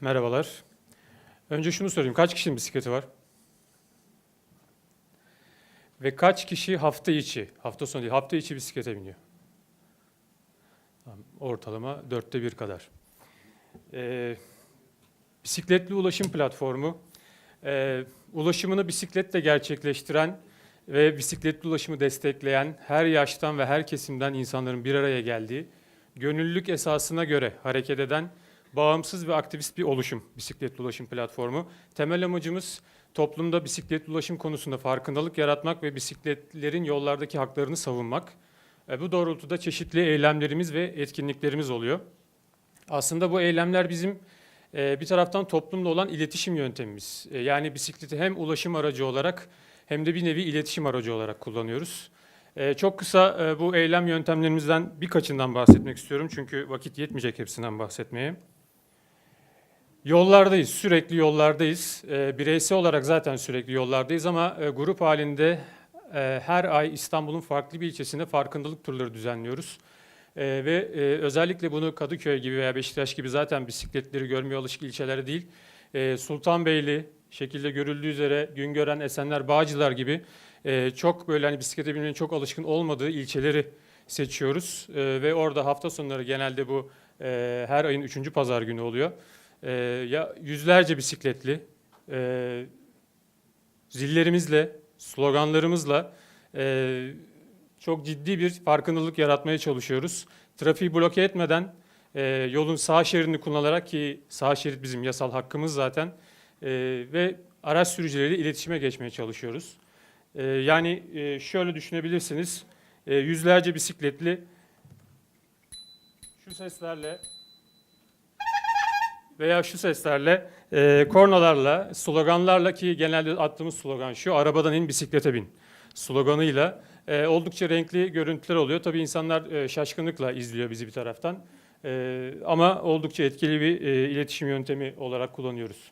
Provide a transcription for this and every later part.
Merhabalar. Önce şunu sorayım. Kaç kişinin bisikleti var? Ve kaç kişi hafta içi, hafta sonu değil, hafta içi bisiklete biniyor? Ortalama dörtte bir kadar. Ee, bisikletli ulaşım platformu, e, ulaşımını bisikletle gerçekleştiren ve bisikletli ulaşımı destekleyen her yaştan ve her kesimden insanların bir araya geldiği, gönüllülük esasına göre hareket eden bağımsız ve aktivist bir oluşum bisikletli ulaşım platformu. Temel amacımız toplumda bisikletli ulaşım konusunda farkındalık yaratmak ve bisikletlerin yollardaki haklarını savunmak. E, Bu doğrultuda çeşitli eylemlerimiz ve etkinliklerimiz oluyor. Aslında bu eylemler bizim e, bir taraftan toplumla olan iletişim yöntemimiz. E, Yani bisikleti hem ulaşım aracı olarak hem de bir nevi iletişim aracı olarak kullanıyoruz. Çok kısa bu eylem yöntemlerimizden birkaçından bahsetmek istiyorum çünkü vakit yetmeyecek hepsinden bahsetmeye. Yollardayız, sürekli yollardayız. E, bireysel olarak zaten sürekli yollardayız ama e, grup halinde e, her ay İstanbul'un farklı bir ilçesinde farkındalık turları düzenliyoruz. E, ve e, özellikle bunu Kadıköy gibi veya Beşiktaş gibi zaten bisikletleri görmeye alışık ilçelere değil, e, Sultanbeyli şekilde görüldüğü üzere Güngören, Esenler, Bağcılar gibi çok böyle hani bisiklete binmenin çok alışkın olmadığı ilçeleri seçiyoruz. Ve orada hafta sonları genelde bu her ayın üçüncü pazar günü oluyor. Ee, ya yüzlerce bisikletli, e, zillerimizle, sloganlarımızla e, çok ciddi bir farkındalık yaratmaya çalışıyoruz. Trafiği bloke etmeden e, yolun sağ şeridini kullanarak ki sağ şerit bizim yasal hakkımız zaten e, ve araç sürücüleriyle iletişime geçmeye çalışıyoruz. E, yani e, şöyle düşünebilirsiniz, e, yüzlerce bisikletli şu seslerle veya şu seslerle, e, kornalarla, sloganlarla ki genelde attığımız slogan şu, arabadan in bisiklete bin sloganıyla e, oldukça renkli görüntüler oluyor. Tabii insanlar e, şaşkınlıkla izliyor bizi bir taraftan E, ama oldukça etkili bir e, iletişim yöntemi olarak kullanıyoruz.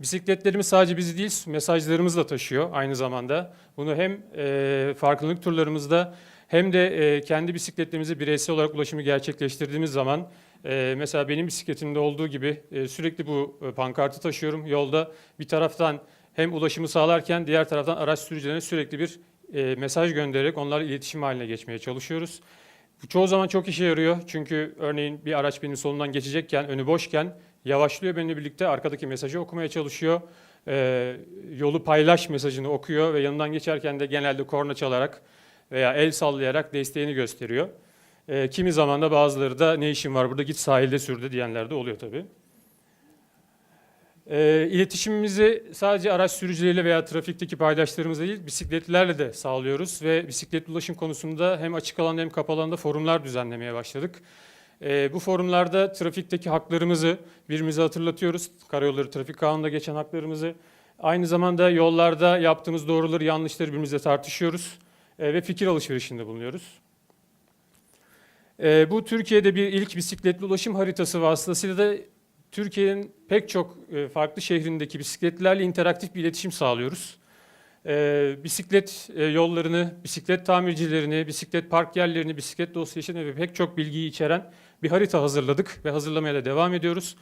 Bisikletlerimiz sadece bizi değil, mesajlarımızı da taşıyor aynı zamanda. Bunu hem e, farkındalık turlarımızda hem de e, kendi bisikletlerimize bireysel olarak ulaşımı gerçekleştirdiğimiz zaman ee, mesela benim bisikletimde olduğu gibi e, sürekli bu e, pankartı taşıyorum yolda. Bir taraftan hem ulaşımı sağlarken diğer taraftan araç sürücülerine sürekli bir e, mesaj göndererek onlarla iletişim haline geçmeye çalışıyoruz. Bu çoğu zaman çok işe yarıyor. Çünkü örneğin bir araç benim solundan geçecekken, önü boşken yavaşlıyor benimle birlikte arkadaki mesajı okumaya çalışıyor. Ee, yolu paylaş mesajını okuyor ve yanından geçerken de genelde korna çalarak veya el sallayarak desteğini gösteriyor. E, kimi zaman da bazıları da ne işin var burada git sahilde sür diyenler de oluyor tabii. E, iletişimimizi sadece araç sürücüleriyle veya trafikteki paydaşlarımızla değil bisikletlilerle de sağlıyoruz ve bisikletli ulaşım konusunda hem açık alanda hem kapalı alanda forumlar düzenlemeye başladık. E, bu forumlarda trafikteki haklarımızı birbirimize hatırlatıyoruz. Karayolları Trafik Kanunu'nda geçen haklarımızı. Aynı zamanda yollarda yaptığımız doğruları yanlışları birbirimizle tartışıyoruz e, ve fikir alışverişinde bulunuyoruz. E, bu Türkiye'de bir ilk bisikletli ulaşım haritası vasıtasıyla da Türkiye'nin pek çok e, farklı şehrindeki bisikletlerle interaktif bir iletişim sağlıyoruz. E, bisiklet e, yollarını, bisiklet tamircilerini, bisiklet park yerlerini, bisiklet dosyasını ve pek çok bilgiyi içeren bir harita hazırladık ve hazırlamaya da devam ediyoruz.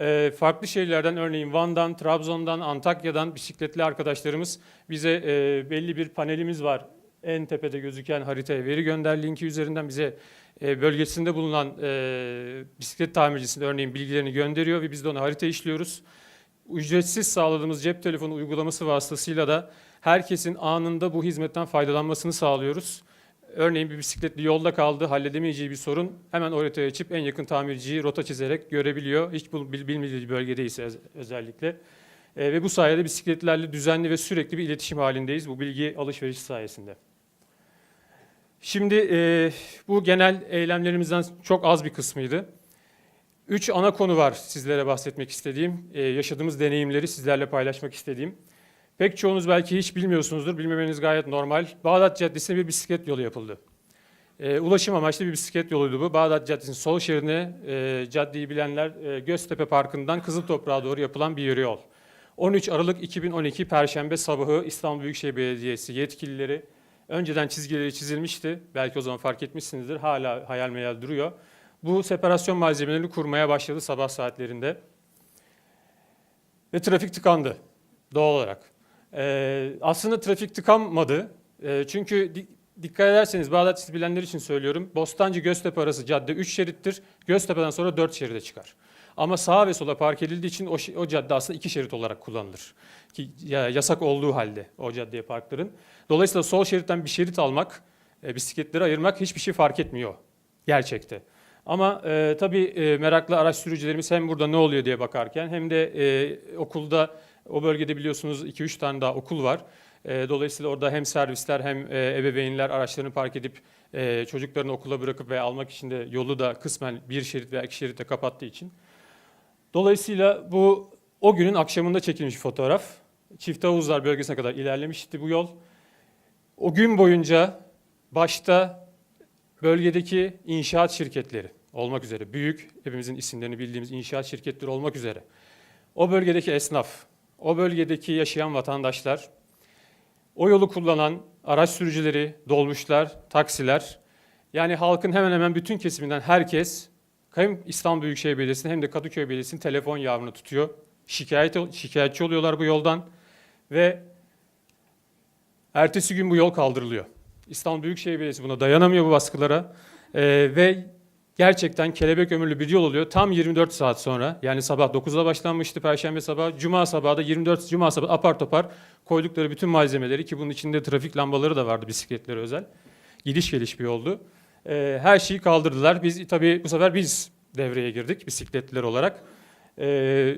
E, farklı şehirlerden örneğin Van'dan, Trabzon'dan, Antakya'dan bisikletli arkadaşlarımız bize e, belli bir panelimiz var. En tepede gözüken haritaya veri gönder linki üzerinden bize bölgesinde bulunan e, bisiklet tamircisinin örneğin bilgilerini gönderiyor ve biz de ona harita işliyoruz. Ücretsiz sağladığımız cep telefonu uygulaması vasıtasıyla da herkesin anında bu hizmetten faydalanmasını sağlıyoruz. Örneğin bir bisikletli yolda kaldı, halledemeyeceği bir sorun hemen o haritayı açıp en yakın tamirciyi rota çizerek görebiliyor. Hiç bilmediği bir bölgedeyse öz- özellikle. E, ve bu sayede bisikletlerle düzenli ve sürekli bir iletişim halindeyiz bu bilgi alışverişi sayesinde. Şimdi e, bu genel eylemlerimizden çok az bir kısmıydı. Üç ana konu var sizlere bahsetmek istediğim, e, yaşadığımız deneyimleri sizlerle paylaşmak istediğim. Pek çoğunuz belki hiç bilmiyorsunuzdur, bilmemeniz gayet normal. Bağdat Caddesi'ne bir bisiklet yolu yapıldı. E, ulaşım amaçlı bir bisiklet yoluydu bu. Bağdat Caddesi'nin sol şeridine e, caddeyi bilenler e, Göztepe Parkı'ndan Kızıltoprak'a doğru yapılan bir yürü yol. 13 Aralık 2012 Perşembe sabahı İstanbul Büyükşehir Belediyesi yetkilileri önceden çizgileri çizilmişti. Belki o zaman fark etmişsinizdir. Hala hayal meyal duruyor. bu separasyon malzemelerini kurmaya başladı sabah saatlerinde. Ve trafik tıkandı doğal olarak. Ee, aslında trafik tıkanmadı. Ee, çünkü di- dikkat ederseniz Bağdat siz bilenler için söylüyorum. Bostancı Göztepe arası cadde 3 şerittir. Göztepe'den sonra 4 şeride çıkar. Ama sağa ve sola park edildiği için o, o cadde aslında iki şerit olarak kullanılır. Ki ya, yasak olduğu halde o caddeye parkların. Dolayısıyla sol şeritten bir şerit almak, e, bisikletleri ayırmak hiçbir şey fark etmiyor gerçekte. Ama e, tabii e, meraklı araç sürücülerimiz hem burada ne oluyor diye bakarken hem de e, okulda o bölgede biliyorsunuz 2-3 tane daha okul var. E, dolayısıyla orada hem servisler hem e, ebeveynler araçlarını park edip e, çocuklarını okula bırakıp ve almak için de yolu da kısmen bir şerit veya iki şeritte kapattığı için. Dolayısıyla bu o günün akşamında çekilmiş fotoğraf. Çift Havuzlar bölgesine kadar ilerlemişti bu yol. O gün boyunca başta bölgedeki inşaat şirketleri olmak üzere, büyük hepimizin isimlerini bildiğimiz inşaat şirketleri olmak üzere, o bölgedeki esnaf, o bölgedeki yaşayan vatandaşlar, o yolu kullanan araç sürücüleri, dolmuşlar, taksiler, yani halkın hemen hemen bütün kesiminden herkes hem İstanbul Büyükşehir Belediyesi'nin hem de Kadıköy Belediyesi'nin telefon yavrunu tutuyor. Şikayet, şikayetçi oluyorlar bu yoldan ve ertesi gün bu yol kaldırılıyor. İstanbul Büyükşehir Belediyesi buna dayanamıyor bu baskılara Ee, ve gerçekten kelebek ömürlü bir yol oluyor. Tam 24 saat sonra yani sabah 9'da başlanmıştı Perşembe sabahı. Cuma sabahı da 24 Cuma sabahı apar topar koydukları bütün malzemeleri ki bunun içinde trafik lambaları da vardı bisikletlere özel. Gidiş geliş bir yoldu. Ee, her şeyi kaldırdılar. Biz tabii bu sefer biz devreye girdik bisikletliler olarak. Ee,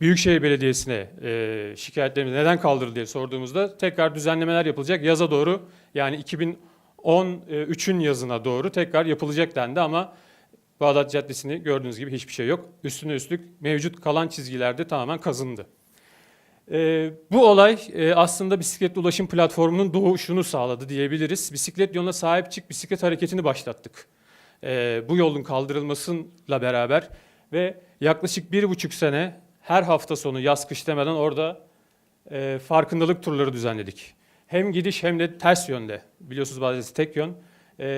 Büyükşehir Belediyesi'ne e, şikayetlerimizi neden kaldırıldı diye sorduğumuzda tekrar düzenlemeler yapılacak. Yaza doğru yani 2013'ün yazına doğru tekrar yapılacak dendi ama Bağdat Caddesi'ni gördüğünüz gibi hiçbir şey yok. Üstüne üstlük mevcut kalan çizgilerde tamamen kazındı. Ee, bu olay e, aslında bisikletli ulaşım platformunun doğuşunu sağladı diyebiliriz. Bisiklet yoluna sahip çık bisiklet hareketini başlattık. Ee, bu yolun kaldırılmasıyla beraber ve yaklaşık bir buçuk sene her hafta sonu yaz kış demeden orada e, farkındalık turları düzenledik. Hem gidiş hem de ters yönde. Biliyorsunuz bazen tek yön. E,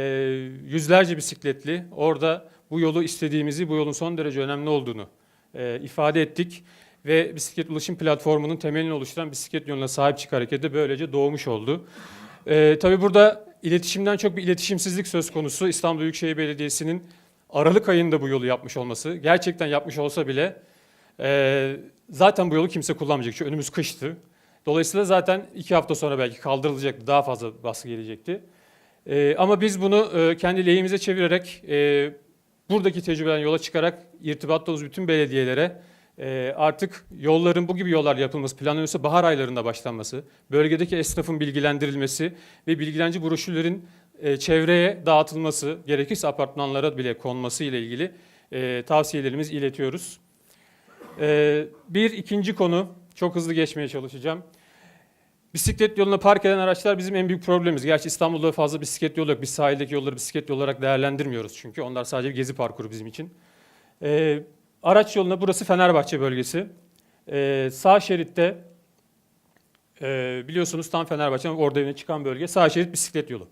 yüzlerce bisikletli orada bu yolu istediğimizi, bu yolun son derece önemli olduğunu e, ifade ettik. Ve bisiklet ulaşım platformunun temelini oluşturan bisiklet yoluna sahip çık hareketi böylece doğmuş oldu. E, tabii burada iletişimden çok bir iletişimsizlik söz konusu. İstanbul Büyükşehir Belediyesi'nin Aralık ayında bu yolu yapmış olması. Gerçekten yapmış olsa bile ee, zaten bu yolu kimse kullanmayacak. Çünkü önümüz kıştı. Dolayısıyla zaten iki hafta sonra belki kaldırılacaktı. Daha fazla baskı gelecekti. Ee, ama biz bunu e, kendi lehimize çevirerek, e, buradaki tecrübeden yola çıkarak irtibatta bütün belediyelere e, artık yolların bu gibi yollar yapılması, planlanıyorsa bahar aylarında başlanması, bölgedeki esnafın bilgilendirilmesi ve bilgilendirici broşürlerin e, çevreye dağıtılması, gerekirse apartmanlara bile konması ile ilgili e, tavsiyelerimizi iletiyoruz. Ee, bir ikinci konu, çok hızlı geçmeye çalışacağım. Bisiklet yoluna park eden araçlar bizim en büyük problemimiz. Gerçi İstanbul'da fazla bisiklet yolu yok. Biz sahildeki yolları bisiklet yolu olarak değerlendirmiyoruz çünkü. Onlar sadece bir gezi parkuru bizim için. Ee, araç yoluna burası Fenerbahçe bölgesi. Ee, sağ şeritte e, biliyorsunuz tam Fenerbahçe'nin orada yine çıkan bölge. Sağ şerit bisiklet yolu.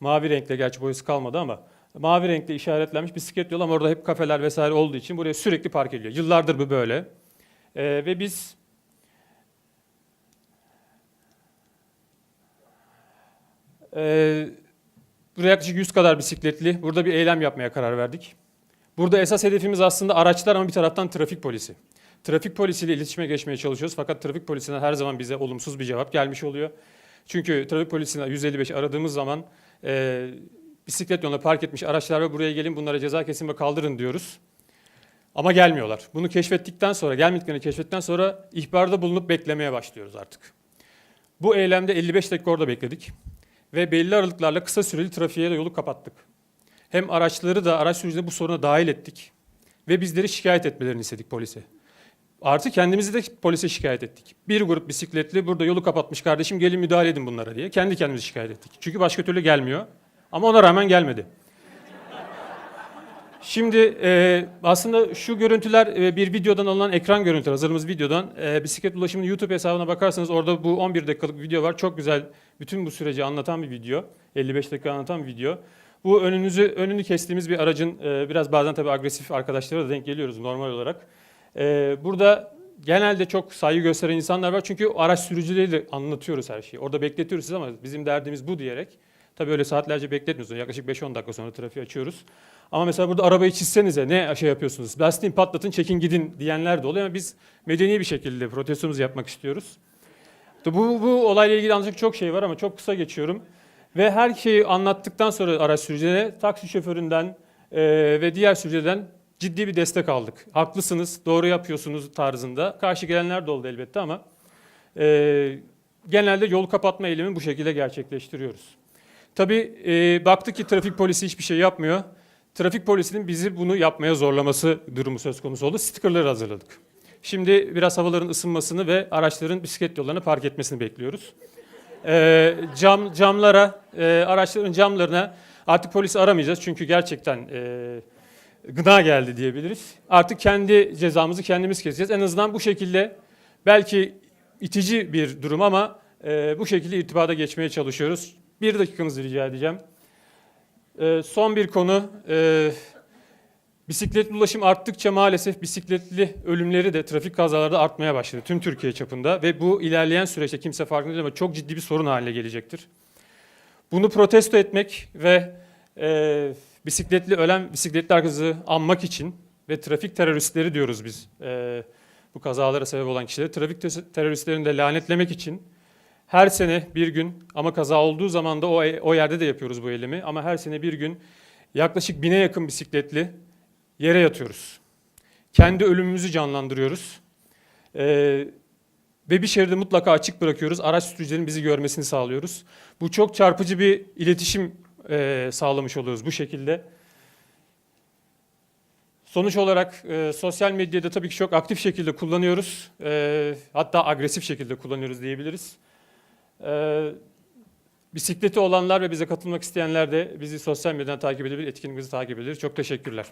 Mavi renkle gerçi boyası kalmadı ama mavi renkle işaretlenmiş bisiklet yolu ama orada hep kafeler vesaire olduğu için buraya sürekli park ediliyor. Yıllardır bu böyle. Ee, ve biz Ee, buraya yaklaşık 100 kadar bisikletli. Burada bir eylem yapmaya karar verdik. Burada esas hedefimiz aslında araçlar ama bir taraftan trafik polisi. Trafik polisiyle iletişime geçmeye çalışıyoruz fakat trafik polisinden her zaman bize olumsuz bir cevap gelmiş oluyor. Çünkü trafik polisine 155 aradığımız zaman e, bisiklet yoluna park etmiş araçlar ve buraya gelin bunlara ceza kesin ve kaldırın diyoruz. Ama gelmiyorlar. Bunu keşfettikten sonra, gelmediklerini keşfettikten sonra ihbarda bulunup beklemeye başlıyoruz artık. Bu eylemde 55 dakika orada bekledik ve belli aralıklarla kısa süreli trafiğe de yolu kapattık. Hem araçları da araç sürücüleri bu soruna dahil ettik ve bizleri şikayet etmelerini istedik polise. Artı kendimizi de polise şikayet ettik. Bir grup bisikletli burada yolu kapatmış kardeşim gelin müdahale edin bunlara diye. Kendi kendimizi şikayet ettik. Çünkü başka türlü gelmiyor. Ama ona rağmen gelmedi. Şimdi e, aslında şu görüntüler e, bir videodan alınan ekran görüntüleri, hazırladığımız videodan. E, bisiklet ulaşımının YouTube hesabına bakarsanız orada bu 11 dakikalık video var. Çok güzel bütün bu süreci anlatan bir video. 55 dakika anlatan bir video. Bu önünüzü önünü kestiğimiz bir aracın e, biraz bazen tabii agresif arkadaşlara da denk geliyoruz normal olarak. E, burada genelde çok saygı gösteren insanlar var çünkü araç sürücüleriyle anlatıyoruz her şeyi. Orada bekletiyoruz siz ama bizim derdimiz bu diyerek. Tabii öyle saatlerce bekletmiyoruz. Yaklaşık 5-10 dakika sonra trafiği açıyoruz. Ama mesela burada arabayı çizsenize ne şey yapıyorsunuz? Lastiğini patlatın çekin gidin diyenler de oluyor ama biz medeni bir şekilde protestomuzu yapmak istiyoruz. Bu, bu olayla ilgili anlatacak çok şey var ama çok kısa geçiyorum. Ve her şeyi anlattıktan sonra araç sürücülerine taksi şoföründen e, ve diğer sürücülerden ciddi bir destek aldık. Haklısınız, doğru yapıyorsunuz tarzında. Karşı gelenler de oldu elbette ama e, genelde yol kapatma eylemi bu şekilde gerçekleştiriyoruz. Tabii e, baktık ki trafik polisi hiçbir şey yapmıyor. Trafik polisinin bizi bunu yapmaya zorlaması durumu söz konusu oldu. Stickerları hazırladık. Şimdi biraz havaların ısınmasını ve araçların bisiklet yollarına park etmesini bekliyoruz. Ee, cam camlara, e, araçların camlarına artık polisi aramayacağız çünkü gerçekten e, gına geldi diyebiliriz. Artık kendi cezamızı kendimiz keseceğiz. En azından bu şekilde belki itici bir durum ama e, bu şekilde irtibata geçmeye çalışıyoruz. Bir dakikanızı rica edeceğim. E, son bir konu. E, Bisikletli ulaşım arttıkça maalesef bisikletli ölümleri de trafik kazalarda artmaya başladı tüm Türkiye çapında ve bu ilerleyen süreçte kimse farkında değil ama çok ciddi bir sorun haline gelecektir. Bunu protesto etmek ve e, bisikletli ölen bisikletli arkadaşı anmak için ve trafik teröristleri diyoruz biz e, bu kazalara sebep olan kişileri trafik te- teröristlerini de lanetlemek için her sene bir gün ama kaza olduğu zaman da o, o yerde de yapıyoruz bu eylemi ama her sene bir gün yaklaşık bine yakın bisikletli yere yatıyoruz. Kendi ölümümüzü canlandırıyoruz. Ee, ve bir şeridi mutlaka açık bırakıyoruz. Araç sürücülerin bizi görmesini sağlıyoruz. Bu çok çarpıcı bir iletişim e, sağlamış oluyoruz bu şekilde. Sonuç olarak e, sosyal medyada tabii ki çok aktif şekilde kullanıyoruz. E, hatta agresif şekilde kullanıyoruz diyebiliriz. E, bisikleti olanlar ve bize katılmak isteyenler de bizi sosyal medyadan takip edebilir, etkinliğimizi takip edebilir. Çok teşekkürler.